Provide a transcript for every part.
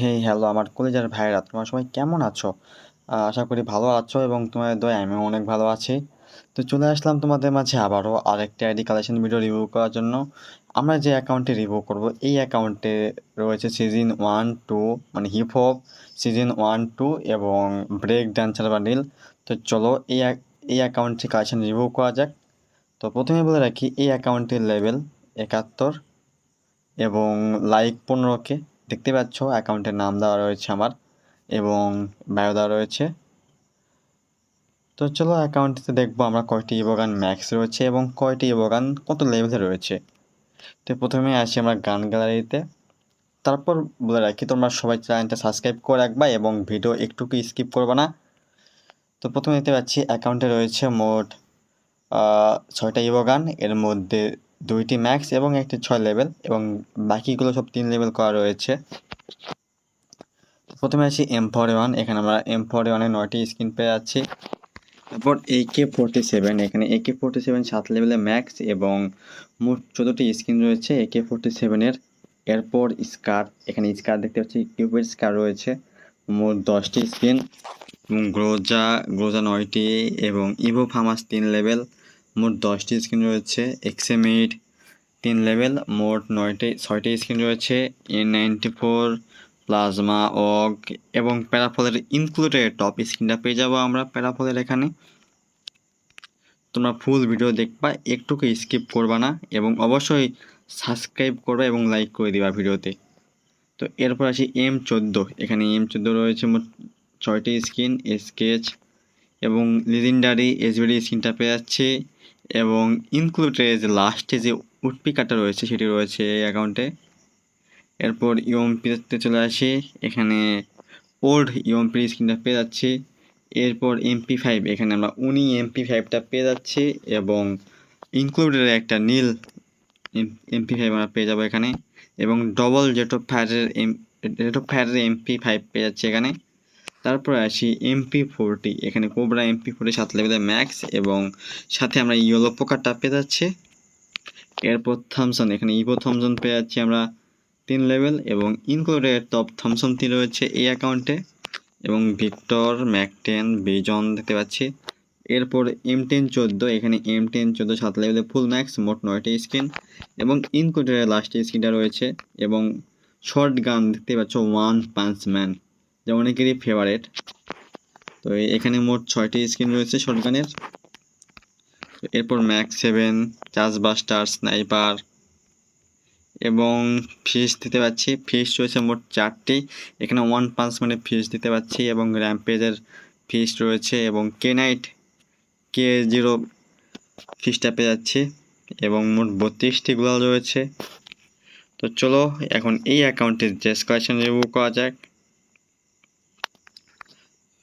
Hey hello আমার কলেজের ভাইয়েরা, তোমরা সবাই কেমন আছো? আশা করি ভালো আছো এবং তোমাদের দয়া আমিও অনেক ভালো আছি। তো চলে আসলাম তোমাদের মাঝে আবারও আরেকটি আইডি কালেকশন ভিডিও রিভিউ করার জন্য। আমরা যে অ্যাকাউন্টে রিভিউ করব, এই অ্যাকাউন্টে রয়েছে সিজন ওয়ান টু মানে hip hop season one two এবং ব্রেক ডান্সার বান্ডিল তো চলো এই এই অ্যাকাউন্টটি কালেকশন রিভিউ করা যাক। তো প্রথমে বলে রাখি, এই অ্যাকাউন্টের লেভেল একাত্তর এবং লাইক পনেরোকে দেখতে পাচ্ছ অ্যাকাউন্টের নাম দেওয়া রয়েছে আমার এবং বায়ো দেওয়া রয়েছে। তো চলো অ্যাকাউন্টটিতে দেখব আমরা কয়টি ইবোগান ম্যাক্স রয়েছে এবং কয়টি ইবোগান কত লেভেলে রয়েছে। তো প্রথমে আসি আমরা গান গ্যালারিতে তারপর বলে রাখি, তোমরা সবাই চ্যানেলটা সাবস্ক্রাইব করে রাখবা এবং ভিডিও একটুকু স্কিপ করবে না। তো প্রথমে দেখতে পাচ্ছি অ্যাকাউন্টে রয়েছে মোট ছয়টা ইবোগান। এর মধ্যে দুইটি ম্যাক্স এবং একটি ছয় লেভেল এবং বাকিগুলো সব তিন লেভেল করা রয়েছে। প্রথমে আসি এম ফোর ওয়ান এখানে আমরা এম ফোর ওয়ানে নয়টি স্ক্রিন পেয়ে যাচ্ছি। তারপর এ কে ফোরটি সেভেন এখানে এ কে ফোরটি সেভেন সাত লেভেলে ম্যাক্স এবং মোট চোদ্দোটি স্ক্রিন রয়েছে এ কে ফোরটি সেভেনের এরপর স্কার এখানে স্কার দেখতে পাচ্ছি কিউবের স্কার রয়েছে, মোট দশটি স্ক্রিন এবং গ্রোজা গ্রোজা নয়টি এবং ইভো ফার্মাস তিন লেভেল মোট দশটি স্ক্রিন রয়েছে এক্সএমএইট তিন লেভেল মোট নয়টি, ছয়টি স্ক্রিন রয়েছে এন নাইনটি ফোর প্লাজমা অগ এবং প্যারাফলের ইনক্লুডেড টপ স্ক্রিনটা পেয়ে যাব আমরা প্যারাফলের এখানে। তোমরা ফুল ভিডিও দেখবা, একটুকু স্কিপ করবা না, এবং অবশ্যই সাবস্ক্রাইব করবা এবং লাইক করে দিবা ভিডিওতে তো এরপর আসি এম চোদ্দ, এখানে এম চোদ্দ রয়েছে মোট ছয়টি স্ক্রিন স্কেচ এবং লিজেন্ডারি এসবিডি স্ক্রিনটা পেয়ে যাচ্ছে। এবং ইনক্লুডে যে লাস্টে যে উটপিকাটা রয়েছে, সেটি রয়েছে অ্যাকাউন্টে এরপর ইউএমপিতে চলে আসি, এখানে ওল্ড ইউএমপি স্ক্রিনটা পেয়ে যাচ্ছি। এরপর এমপি ফাইভ এখানে আমরা উনি এমপি ফাইভটা পেয়ে যাচ্ছি এবং ইনক্লুডেড একটা নীল এমপি ফাইভ আমরা পেয়ে যাব এখানে। এবং ডবল জেটো ফায়ারের এম জেটো ফ্যারের এমপি ফাইভ পেয়ে যাচ্ছি এখানে। তারপরে আসি এমপি ফোরটি এখানে কোবরা এমপি ফোরটি সাত লেভেলের ম্যাক্স এবং সাথে আমরা ইয়েলো পোকারটা পেয়ে যাচ্ছি। এরপর থামসন এখানে ইভো থমসন পেয়ে যাচ্ছি আমরা তিন লেভেল এবং ইনক্লুডেড টপ থমসন তিন রয়েছে এই অ্যাকাউন্টে এবং ভিক্টর ম্যাকটেন বেজন দেখতে পাচ্ছি। এরপর এম টেন চোদ্দ, এখানে এম টেন চোদ্দ সাত লেভেলে ফুল ম্যাক্স মোট নয়টি স্ক্রিন এবং ইনক্লুডেড লাস্ট স্ক্রিনটা রয়েছে এবং শর্ট গান দেখতে পাচ্ছ ওয়ান পাঞ্চ ম্যান যা অনেকেরই ফেভারেট তো এখানে মোট ছয়টি স্ক্রিন রয়েছে শর্ট গানের এরপর max seven charge buster sniper এবং ফিস দিতে পাচ্ছি। ফিস রয়েছে মোট চারটি। এখানে ওয়ান পাঁচ মানে ফিস দিতে পাচ্ছি এবং র্যাম্পেজের ফিস রয়েছে এবং কে নাইট কে জিরো ফিসটা পেয়ে যাচ্ছি এবং মোট বত্রিশটি গুলাল রয়েছে। তো চলো এখন এই অ্যাকাউন্টের ড্রেস কালেকশন রিভিউ করা যাক।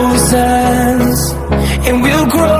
thousands, and we'll grow.